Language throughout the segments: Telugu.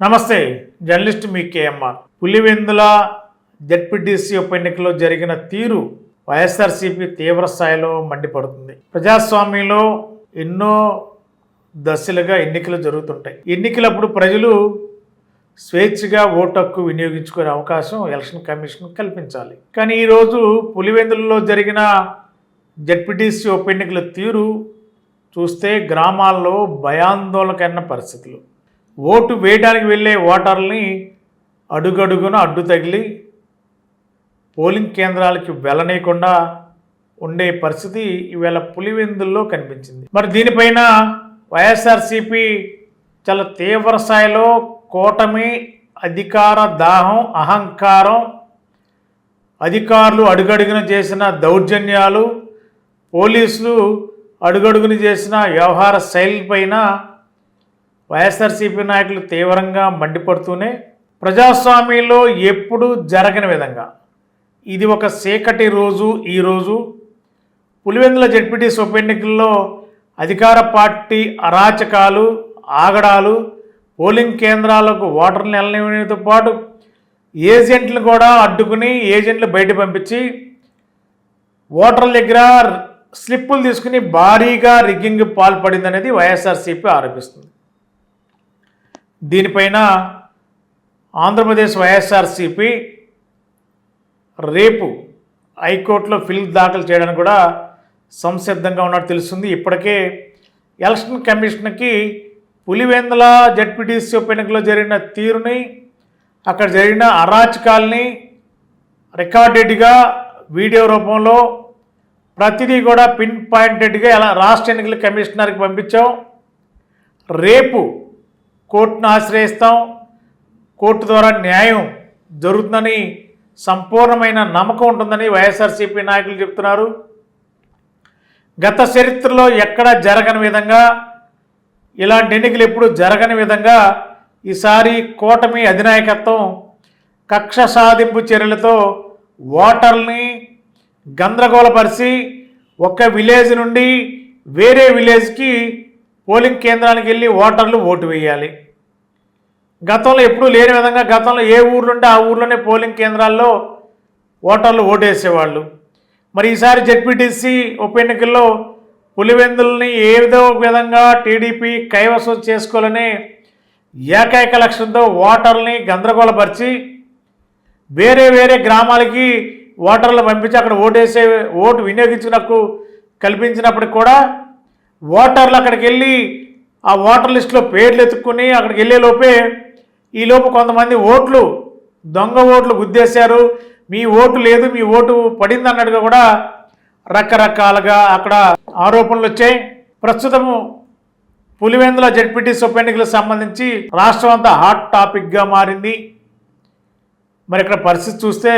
నమస్తే జర్నలిస్ట్ మీ కేఎంఆర్. పులివెందుల జడ్పీటీసీ ఉప ఎన్నికలో జరిగిన తీరు వైఎస్ఆర్సీపీ తీవ్ర స్థాయిలో మండిపడుతుంది. ప్రజాస్వామ్యంలో ఎన్నో దశలుగా ఎన్నికలు జరుగుతుంటాయి. ఎన్నికలప్పుడు ప్రజలు స్వేచ్ఛగా ఓటు హక్కు వినియోగించుకునే అవకాశం ఎలక్షన్ కమిషన్ కల్పించాలి. కానీ ఈరోజు పులివెందులలో జరిగిన జడ్పీటీసీ ఉప ఎన్నికల తీరు చూస్తే గ్రామాల్లో భయాందోళనకైన పరిస్థితులు. ఓటు వేయడానికి వెళ్ళే ఓటర్లని అడుగడుగున అడ్డు తగిలి పోలింగ్ కేంద్రాలకి వెళ్ళనీయకుండా ఉండే పరిస్థితి ఈవేళ పులివెందుల్లో కనిపించింది. మరి దీనిపైన వైఎస్ఆర్సీపీ చాలా తీవ్ర స్థాయిలో కూటమి అధికార దాహం అహంకారం అధికారులు అడుగడుగున చేసిన దౌర్జన్యాలు పోలీసులు అడుగడుగున చేసిన వ్యవహార శైలిపైన వైఎస్ఆర్సీపీ నాయకులు తీవ్రంగా మండిపడుతూనే ప్రజాస్వామ్యంలో ఎప్పుడూ జరగని విధంగా. ఇది ఒక చీకటి రోజు ఈరోజు పులివెందుల జడ్పీటీస్ ఉప ఎన్నికల్లో అధికార పార్టీ అరాచకాలు ఆగడాలు పోలింగ్ కేంద్రాలకు ఓటర్లు వెళ్ళనితో పాటు ఏజెంట్లు కూడా అడ్డుకుని ఏజెంట్లు బయట పంపించి ఓటర్ల దగ్గర స్లిప్పులు తీసుకుని భారీగా రిగ్గింగ్ పాల్పడింది అనేది వైఎస్ఆర్సీపీ ఆరోపిస్తుంది. దీనిపైన ఆంధ్రప్రదేశ్ వైఎస్ఆర్సీపీ రేపు హైకోర్టులో ఫిల్ దాఖలు చేయడానికి కూడా సంసిద్ధంగా ఉన్నట్టు తెలుస్తుంది. ఇప్పటికే ఎలక్షన్ కమిషన్కి పులివెందుల జడ్పీటీసీ ఉప ఎన్నికలో జరిగిన తీరుని అక్కడ జరిగిన అరాచకాల్ని రికార్డెడ్గా వీడియో రూపంలో ప్రతిదీ కూడా పిన్ పాయింటెడ్గా ఎలా రాష్ట్ర ఎన్నికల కమిషనర్కి పంపించాం. రేపు కోర్టును ఆశ్రయిస్తాం. కోర్టు ద్వారా న్యాయం జరుగుతుందని సంపూర్ణమైన నమ్మకం ఉంటుందని వైఎస్ఆర్సీపీ నాయకులు చెప్తున్నారు. గత చరిత్రలో ఎక్కడ జరగని విధంగా ఇలాంటి ఎన్నికలు ఎప్పుడు జరగని విధంగా ఈసారి కూటమి అధినాయకత్వం కక్ష సాధింపు చర్యలతో ఓటర్ని గందరగోళపరిచి ఒక విలేజ్ నుండి వేరే విలేజ్కి పోలింగ్ కేంద్రానికి వెళ్ళి ఓటర్లు ఓటు వేయాలి. గతంలో ఎప్పుడూ లేని విధంగా గతంలో ఏ ఊర్లుంటే ఆ ఊర్లోనే పోలింగ్ కేంద్రాల్లో ఓటర్లు ఓటేసేవాళ్ళు. మరి ఈసారి జడ్పీటీసీ ఉప ఎన్నికల్లో పులివెందుల్ని ఏదో విధంగా టీడీపీ కైవసం చేసుకోవాలని ఏకైక లక్ష్యంతో ఓటర్ని గందరగోళపరిచి వేరే వేరే గ్రామాలకి ఓటర్లు పంపించి అక్కడ ఓటేసే ఓటు వినియోగించినకు కల్పించినప్పటికి కూడా ఓటర్లు అక్కడికి వెళ్ళి ఆ ఓటర్ లిస్టులో పేర్లు ఎత్తుక్కుని అక్కడికి వెళ్ళే లోపే ఈలోపు కొంతమంది ఓట్లు దొంగ ఓట్లు గుద్దేశారు. మీ ఓటు లేదు మీ ఓటు పడింది అన్నట్టుగా కూడా రకరకాలుగా అక్కడ ఆరోపణలు వచ్చాయి. ప్రస్తుతము పులివెందుల జడ్పీటీసీ ఉప ఎన్నికలకు సంబంధించి రాష్ట్రం అంతా హాట్ టాపిక్గా మారింది. మరి ఇక్కడ పరిస్థితి చూస్తే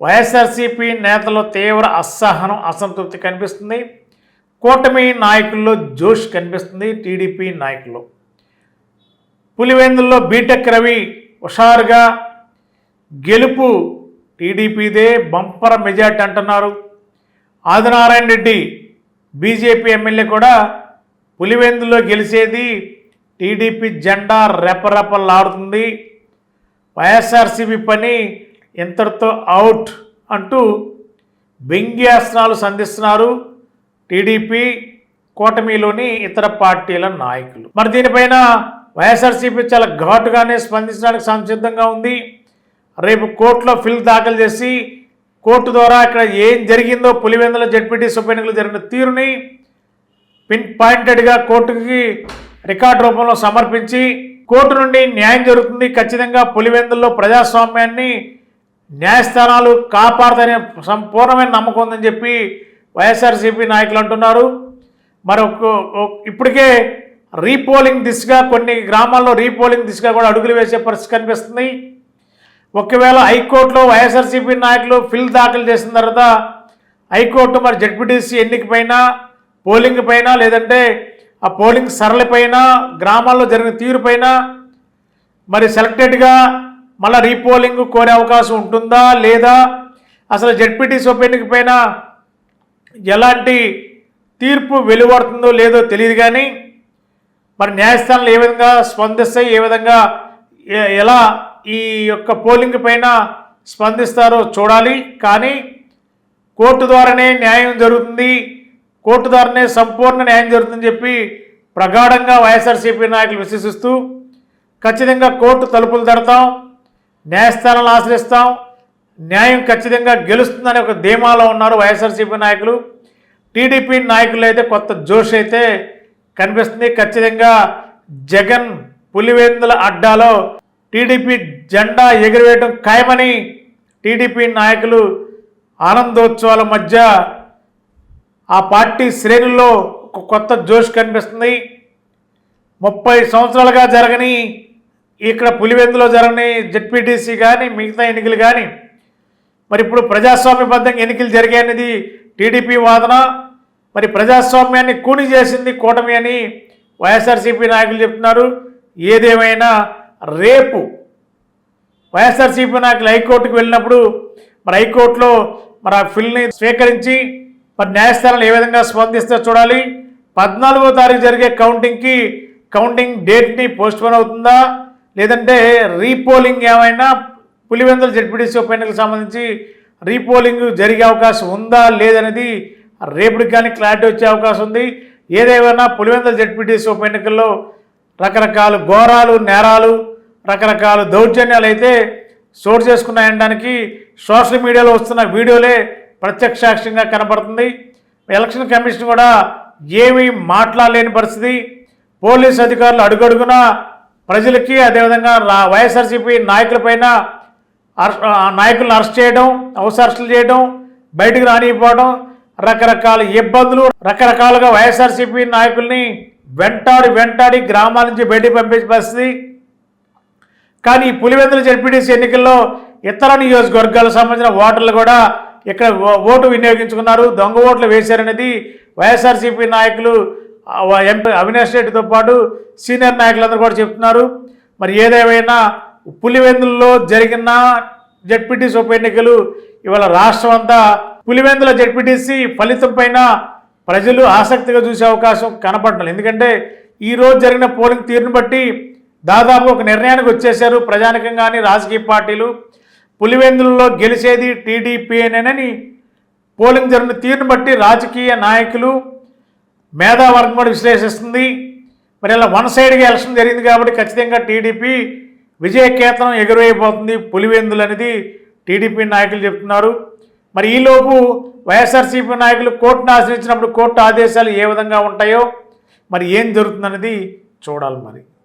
వైఎస్ఆర్సీపీ నేతల్లో తీవ్ర అసహనం అసంతృప్తి కనిపిస్తుంది. కూటమి నాయకుల్లో జోష్ కనిపిస్తుంది టీడీపీ నాయకుల్లో పులివెందుల్లో బీటెక్ రవి హుషారుగా గెలుపు టీడీపీదే బంపర మెజార్టీ అంటున్నారు. ఆదినారాయణ రెడ్డి బీజేపీ ఎమ్మెల్యే కూడా పులివెందులో గెలిచేది టీడీపీ జెండా రెపరెపలాడుతుంది. వైఎస్ఆర్సీపీ పని ఇంతటితో అవుట్ అంటూ వ్యంగ్యాస్త్రాలు సంధిస్తున్నారు. టీడీపీ కూటమిలోని ఇతర పార్టీల నాయకులు. మరి దీనిపైన వైఎస్ఆర్సీపీ చాలా ఘాటుగానే స్పందించడానికి సంసిద్ధంగా ఉంది. రేపు కోర్టులో ఫిల్ దాఖలు చేసి కోర్టు ద్వారా ఇక్కడ ఏం జరిగిందో పులివెందుల జడ్పీటీ ఉప ఎన్నికలు జరిగిన తీరుని పిన్ పాయింటెడ్గా కోర్టుకి రికార్డు రూపంలో సమర్పించి కోర్టు నుండి న్యాయం జరుగుతుంది. ఖచ్చితంగా పులివెందుల్లో ప్రజాస్వామ్యాన్ని న్యాయస్థానాలు కాపాడుతాయనే సంపూర్ణమైన నమ్మకం ఉందని చెప్పి వైఎస్ఆర్సీపీ నాయకులు అంటున్నారు. మరి ఇప్పటికే రీపోలింగ్ దిశగా కొన్ని గ్రామాల్లో రీపోలింగ్ దిశగా కూడా అడుగులు వేసే పరిస్థితి కనిపిస్తుంది. ఒకవేళ హైకోర్టులో వైఎస్ఆర్సీపీ నాయకులు ఫిల్ దాఖలు చేసిన తర్వాత హైకోర్టు మరి జడ్పీటీసీ ఎన్నిక పైన పోలింగ్ పైన లేదంటే ఆ పోలింగ్ సరళపైన గ్రామాల్లో జరిగిన తీరుపైన మరి సెలెక్టెడ్గా మళ్ళీ రీపోలింగ్ కోరే అవకాశం ఉంటుందా లేదా? అసలు జడ్పీటీసీ ఉప ఎన్నిక పైన ఎలాంటి తీర్పు వెలువడుతుందో లేదో తెలియదు కానీ మరి న్యాయస్థానాలు ఏ విధంగా స్పందిస్తాయి ఏ విధంగా ఎలా ఈ యొక్క పోలింగ్ పైన స్పందిస్తారో చూడాలి. కానీ కోర్టు ద్వారానే న్యాయం జరుగుతుంది. కోర్టు ద్వారానే సంపూర్ణ న్యాయం జరుగుతుందని చెప్పి ప్రగాఢంగా వైఎస్ఆర్సీపీ నాయకులు విశ్వసిస్తూ ఖచ్చితంగా కోర్టు తలుపులు తడతాం న్యాయస్థానాలను ఆశ్రయిస్తాం న్యాయం ఖచ్చితంగా గెలుస్తుందని ఒక ధీమాలో ఉన్నారు వైఎస్ఆర్సీపీ నాయకులు. టీడీపీ నాయకులు అయితే కొత్త జోష్ అయితే కనిపిస్తుంది. ఖచ్చితంగా జగన్ పులివేందుల అడ్డాలో టీడీపీ జెండా ఎగురవేయడం ఖాయమని టీడీపీ నాయకులు ఆనందోత్సవాల మధ్య ఆ పార్టీ శ్రేణుల్లో ఒక కొత్త జోష్ కనిపిస్తుంది. ముప్పై సంవత్సరాలుగా జరగని ఇక్కడ పులివెందులో జరగని జెడ్పీటీసీ కానీ మిగతా ఎన్నికలు కానీ మరి ఇప్పుడు ప్రజాస్వామ్యబద్ధంగా ఎన్నికలు జరిగాయనేది టీడీపీ వాదన. మరి ప్రజాస్వామ్యాన్ని కూని చేసింది కూటమి అని వైఎస్ఆర్సీపీ నాయకులు చెప్తున్నారు. ఏదేమైనా రేపు వైఎస్ఆర్సీపీ నాయకులు హైకోర్టుకు వెళ్ళినప్పుడు మరి హైకోర్టులో మరి ఆ ఫిల్ని స్వీకరించి మరి న్యాయస్థానాలు ఏ విధంగా స్పందిస్తే చూడాలి. పద్నాలుగో తారీఖు జరిగే కౌంటింగ్కి కౌంటింగ్ డేట్ని పోస్ట్పోన్ అవుతుందా? లేదంటే రీపోలింగ్ ఏమైనా పులివెందుల జడ్పీటీసీ ఉప ఎన్నికలకు సంబంధించి రీపోలింగ్ జరిగే అవకాశం ఉందా లేదనేది రేపటికి కానీ క్లారిటీ వచ్చే అవకాశం ఉంది. ఏదేమైనా పులివెందుల జడ్పీటీసీ ఉప ఎన్నికల్లో రకరకాల ఘోరాలు నేరాలు రకరకాల దౌర్జన్యాలు అయితే చోటు చేసుకున్నాయనడానికి సోషల్ మీడియాలో వస్తున్న వీడియోలే ప్రత్యక్షాక్షంగా కనబడుతుంది. ఎలక్షన్ కమిషన్ కూడా ఏమీ మాట్లాడలేని పరిస్థితి. పోలీస్ అధికారులు అడుగడుగునా ప్రజలకి అదేవిధంగా వైఎస్ఆర్సీపీ నాయకులపైన నాయకులను అరెస్ట్ చేయడం హౌస్ అరెస్టులు చేయడం బయటకు రానివ్వడం రకరకాల ఇబ్బందులు రకరకాలుగా వైఎస్ఆర్సీపీ నాయకుల్ని వెంటాడి వెంటాడి గ్రామాల నుంచి బయటికి పంపించే పరిస్థితి. కానీ ఈ పులివెందుల జడ్పీటీసీ ఎన్నికల్లో ఇతర నియోజకవర్గాలకు సంబంధించిన ఓటర్లు కూడా ఇక్కడ ఓ- ఓటు వినియోగించుకున్నారు. దొంగ ఓట్లు వేశారనేది వైఎస్ఆర్సీపీ నాయకులు ఎంపీ అవినాష్ రెడ్డితో పాటు సీనియర్ నాయకులందరూ కూడా చెప్తున్నారు. మరి ఏదేమైనా పులివెందులలో జరిగిన జడ్పీటీసీ ఉప ఎన్నికలు ఇవాళ రాష్ట్రం అంతా పులివెందుల జడ్పీటీసీ ఫలితం పైన ప్రజలు ఆసక్తిగా చూసే అవకాశం కనపడలేదు ఎందుకంటే ఈరోజు జరిగిన పోలింగ్ తీరును బట్టి దాదాపు ఒక నిర్ణయానికి వచ్చేశారు ప్రజానికం కానీ రాజకీయ పార్టీలు. పులివెందులలో గెలిచేది టీడీపీనేనని పోలింగ్ జరిగిన తీరును బట్టి రాజకీయ నాయకులు మేధావర్గం కూడా విశ్లేషిస్తుంది. మరి ఇలా వన్ సైడ్గా ఎలక్షన్ జరిగింది కాబట్టి ఖచ్చితంగా టీడీపీ విజయకేతనం ఎగురైపోతుంది పులివెందులు అనేది టీడీపీ నాయకులు చెప్తున్నారు. మరి ఈలోపు వైఎస్ఆర్సీపీ నాయకులు కోర్టును ఆశ్రయించినప్పుడు కోర్టు ఆదేశాలు ఏ విధంగా ఉంటాయో మరి ఏం జరుగుతుందనేది చూడాలి మరి.